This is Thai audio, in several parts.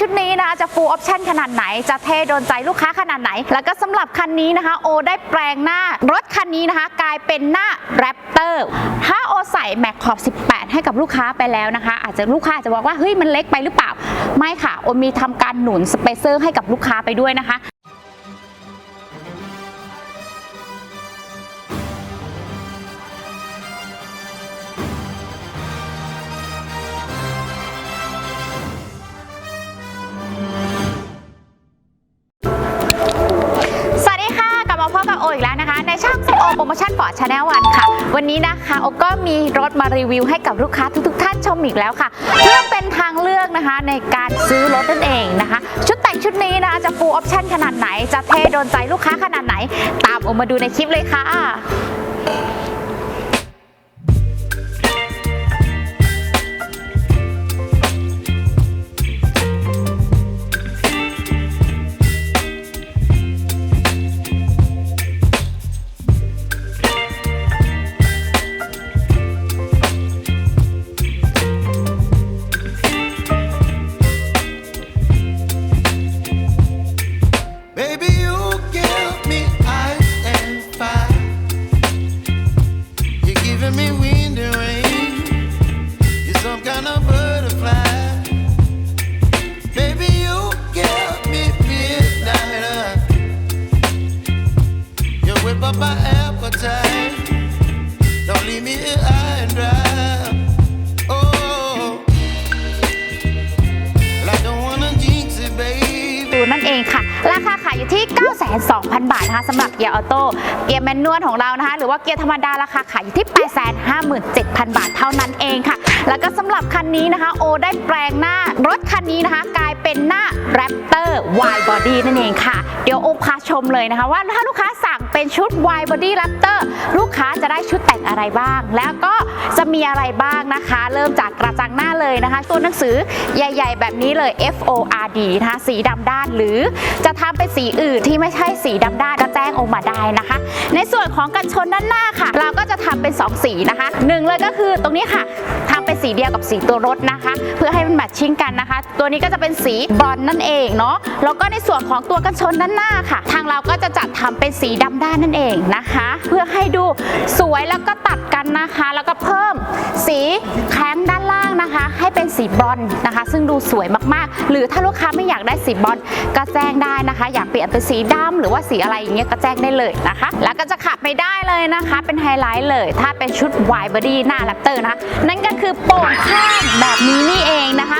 ชุดนี้นะคะจะฟูลออปชันขนาดไหน จะเท่โดนใจลูกค้าขนาดไหน แล้วก็สำหรับคันนี้นะคะ โอได้แปลงหน้ารถคันนี้นะคะ กลายเป็นหน้าแรปเตอร์ถ้าโอใส่แม็กขอบ 18 ให้กับลูกค้าไปแล้วนะคะ อาจจะลูกค้าจจะบอกว่าเฮ้ยมันเล็กไปหรือเปล่า ไม่ค่ะ โอมีทำการหนุนสเปเซอร์ให้กับลูกค้าไปด้วยนะคะ อร์ตชาแนลวันค่ะ วันนี้นะคะโอก็มีรถมารีวิวให้กับลูกค้าทุกๆ ท่านชมอีกแล้วค่ะ เพื่อเป็นทางเลือกนะคะในการซื้อรถนั่นเองนะคะ ชุดแต่งชุดนี้นะคะจะฟูลออปชั่นขนาดไหน จะเท่โดนใจลูกค้าขนาดไหน ตามโอมาดูในคลิปเลยค่ะ อยู่ที่9,200,000 บาทนะคะสำหรับเกียร์ออโต้เกียร์แมนนวลของเรานะคะ หรือว่าเกียร์ธรรมดาราคาขายอยู่ที่ 857,000 บาทเท่านั้นเองค่ะ แล้วก็สำหรับคันนี้นะคะ โอได้แปลงหน้ารถคันนี้นะคะ กลายเป็นหน้าแรปเตอร์วายบอดี้นั่นเองค่ะ เดี๋ยวโอพาชมเลยนะคะ ว่าถ้าลูกค้าสั่งเป็นชุด Wide Body Raptor ลู จะได้ชุดแต่งอะไรบ้าง แล้วก็จะมีอะไรบ้างนะคะ เริ่มจากกระจังหน้าเลยนะคะ ตัวหนังสือใหญ่ ๆ แบบนี้เลย F O R D นะคะสีดำด้านหรือจะทำเป็นสีอื่นที่ไม่ใช่สีดำด้านก็แจ้งออกมาได้นะคะ ในส่วนของกันชนด้านหน้าค่ะ เราก็จะทำเป็น 2 สีนะคะหนึ่งเลยก็คือตรงนี้ค่ะท เป็นสีเดียวกับสีตัวรถนะคะ เพื่อให้มันแมทชิ่งกันนะคะ ตัวนี้ก็จะเป็นสีบรอนนั่นเองเนาะแล้วก็ในส่วนของตัวกันชนด้านหน้าค่ะ ทางเราก็จะจัดทำเป็นสีดำด้านนั่นเองนะคะ เพื่อให้ดูสวยแล้วก็ตัดกันนะคะ แล้วก็เพิ่มสีแข้งด้านล่างนะคะ ให้เป็นสีบรอนนะคะ ซึ่งดูสวยมากๆ หรือถ้าลูกค้าไม่อยากได้สีบรอนก็แจ้งได้นะคะ อยากเปลี่ยนเป็นสีดำหรือว่าสีอะไรอย่างเงี้ยก็แจ้งได้เลยนะคะ แล้วก็จะขับไม่ได้เลยนะคะ เป็นไฮไลท์เลย ถ้าเป็นชุดวายบอดี้หน้าแรปเตอร์นะคะนั่นก็คือโป่งข้างแบบนี้นี่เองนะคะ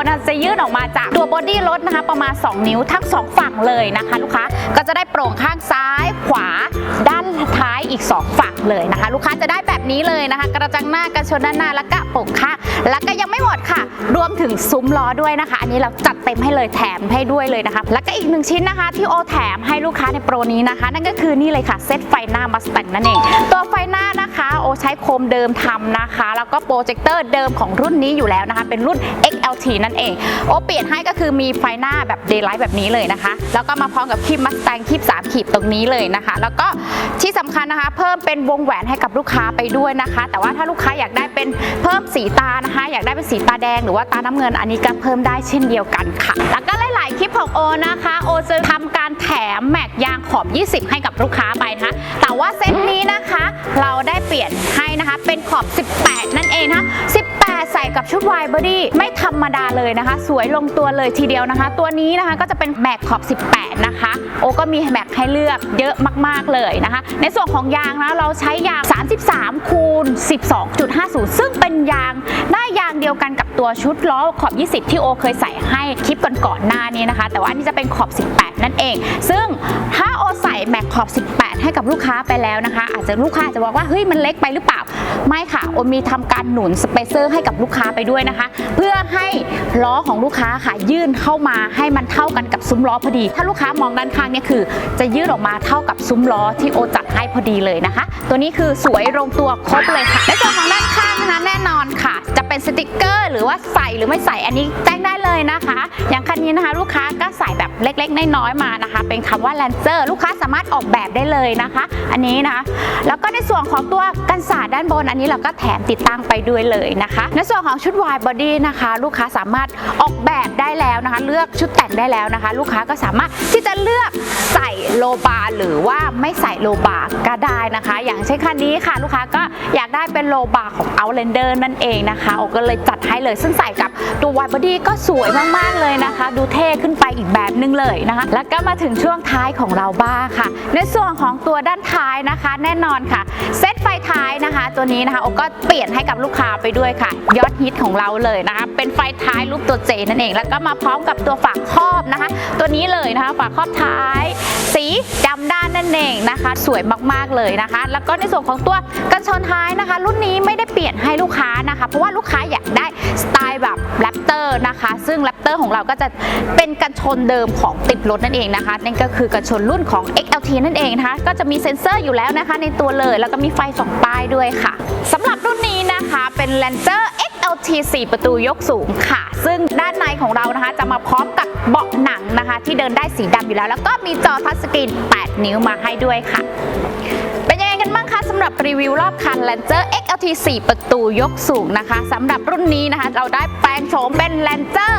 นจะยื่นออกมาจากตัวบอดี้รถนะคะ ประมาณ 2 นิ้วทั้ง 2 ฝั่งเลยนะคะ ลูกค้าก็จะได้โปร่งข้างซ้ายขวาด้านท้ายอีก 2 ฝั่งเลยนะคะ ลูกค้าจะได้แบบนี้เลยนะคะ กระจังหน้ากระชนด้านหน้าแล้วก็โป่งข้างแล้วก็ยังไม่หมดค่ะ รวมถึงซุ้มล้อด้วยนะคะ อันนี้เราจัดเต็มให้เลยแถมให้ด้วยเลยนะคะ แล้วก็อีกหนึ่งชิ้นนะคะที่โอแถมให้ลูกค้าในโปรนี้นะคะ นั่นก็คือนี่เลยค่ะเซตไฟหน้ามัส a ต g นั่นเองตัวไฟหน้านะคะโอใช้โคมเดิมทำนะคะ แล้วก็โปรเจคเตอร์เดิมของรุ่นนี้อยู่แล้วนะคะ เป็นรุ่น XLT นั่นเอง โอเปลี่ยนให้ก็คือมีไฟหน้าแบบเดย์ไลท์แบบนี้เลยนะคะ แล้วก็มาพร้อมกับคลิปมัสแตงคลิป3ขีดตรงนี้เลยนะคะ แล้วก็ที่สำคัญนะคะ เพิ่มเป็นวงแหวนให้กับลูกค้าไปด้วยนะคะ แต่ว่าถ้าลูกค้าอยากได้เป็นเพิ่มสีตานะคะ อยากได้เป็นสีตาแดงหรือว่าตาน้ำเงินอันนี้ก็เพิ่มได้เช่นเดียวกันค่ะแล้วก็ คลิปของโอนะคะ โอจะทำการแถมแม็กยางขอบ 20 ให้กับลูกค้าไปนะคะ แต่ว่าเซตนี้นะคะ เราได้เปลี่ยนให้นะคะ เป็นขอบ 18 นั่นเองนะคะ18 ใส่กับชุดวายบอดี้ไม่ธรรมดาเลยนะคะ สวยลงตัวเลยทีเดียวนะคะ ตัวนี้นะคะก็จะเป็นแม็กขอบ 18 นะคะ โอก็มีแม็กให้เลือกเยอะมาก ๆ เลยนะคะ ในส่วนของยางนะเราใช้ยาง 33 คูณ 12.50 ซึ่งเป็นยางหน้ายางเดียวกันกับตัวชุดล้อขอบ 20 ที่โอเคยใส่ให้คลิปก่อนๆหน้านี้นะคะ แต่ว่านนี้จะเป็นขอบ 18 นั่นเอง ซึ่งถ้าโอใส่แม็กขอบ 18 ให้กับลูกค้าไปแล้วนะคะ อาจจะลูกค้าจะบอกว่าเฮ้ยมันเล็กไปหรือเปล่า ไม่ค่ะโอมีทำการหนุนสเปเซอร์ให้กับลูกค้าไปด้วยนะคะ เพื่อให้ล้อของลูกค้าค่ะยื่นเข้ามาให้มันเท่ากันกับซุ้มล้อพอดี ถ้าลูกค้ามองด้านข้างเนี่ยคือ จะยื่นออกมาเท่ากับซุ้มล้อที่โอจัดให้พอดีเลยนะคะ ตัวนี้คือสวยลงตัวครบเลยค่ะในส่วนของด้านข้าง เป็นสติกเกอร์ หรือว่าใส่หรือไม่ใส่อันนี้แจ้งได้เลยนะคะ อย่างคันนี้นะคะ ลูกค้าก็ใส่แบบเล็กๆน้อยๆมานะคะ เป็นคำว่า Lancer ลูกค้าสามารถออกแบบได้เลยนะคะ อันนี้นะคะแล้วก็ในส่วนของตัวกันศาสตร์ด้านบนอันนี้เราก็แถมติดตั้งไปด้วยเลยนะคะ ในส่วนของชุด wide body นะคะ ลูกค้าสามารถออกแบบได้แล้วนะคะ เลือกชุดแต่งได้แล้วนะคะ ลูกค้าก็สามารถที่จะเลือกใส่โลบาร์หรือว่าไม่ใส่โลบาร์ก็ได้นะคะ อย่างเช่นคันนี้ค่ะ ลูกค้าก็อยากได้เป็นโลบาร์ของ Outlander นั่นเองนะคะก็เลยจัดให้เลย ซึ่งใส่กับตัววายบอดี้ก็สวยมากๆเลยนะคะ ดูเท่ขึ้นไปอีกแบบนึงเลยนะคะ แล้วก็มาถึงช่วงท้ายของเราบ้างค่ะ ในส่วนของตัวด้านท้ายนะคะ แน่นอนค่ะเซตไฟท้ายนะคะ ตัวนี้นะคะโอก็เปลี่ยนให้กับลูกค้าไปด้วยค่ะ ยอดฮิตของเราเลยนะคะ เป็นไฟท้ายรูปตัวเจนั่นเอง แล้วก็มาพร้อมกับตัวฝาครอบนะคะ ตัวนี้เลยนะคะฝาครอบท้าย สีดำด้านนั่นเองนะคะ สวยมากๆเลยนะคะ แล้วก็ในส่วนของตัวกันชนท้ายนะคะ รุ่นนี้ไม่ได้เปลี่ยนให้ลูกค้านะคะ เพราะว่าลูกค้าอยากได้สไตล์แบบแรปเตอร์นะคะ ซึ่งแรปเตอร์ของเราก็จะเป็นกันชนเดิมของติดรถนั่นเองนะคะนั่นก็คือกันชนรุ่นของ XLT นั่นเองนะคะก็จะมีเซ็นเซอร์อยู่แล้วนะคะในตัวเลย แล้วก็มีไฟสองป้ายด้วยค่ะสำหรับรุ่นนี้นะคะเป็น Lancer XLT 4 ประตูยกสูงค่ะ ซึ่งด้านในของเรานะคะ จะมาพร้อมกับเบาะหนังนะคะ ที่เดินได้สีดำอยู่แล้ว แล้วก็มีจอทัชสกรีน 8 นิ้วมาให้ด้วยค่ะำหรับรีวิวรอบคัน Lancer XLT 4 ประตูยกสูงนะคะสำหรับรุ่นนี้นะคะ เราได้แปลงโฉมเป็น Lancer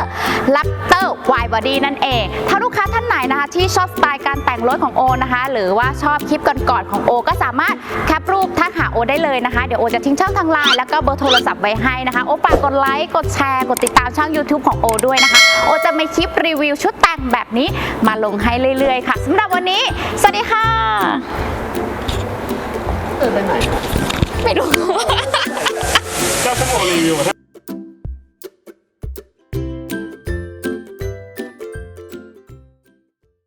Raptor Wide Body นั่นเอง ถ้าลูกค้าท่านไหนนะคะที่ชอบสไตล์การแต่งรถของโอนะคะ หรือว่าชอบคลิปก่อนๆของโอ ก็สามารถแคปรูปทักหาโอได้เลยนะคะ เดี๋ยวโอจะทิ้งช่องทางไลน์แล้วก็เบอร์โทรศัพท์ไว้ให้นะคะ โอฝากกดไลค์กดแชร์กดติดตามช่อง YouTube ของโอด้วยนะคะ โอจะมีคลิปรีวิวชุดแต่งแบบนี้มาลงให้เรื่อยๆ ค่ะสำหรับวันนี้ สวัสดีค่ะ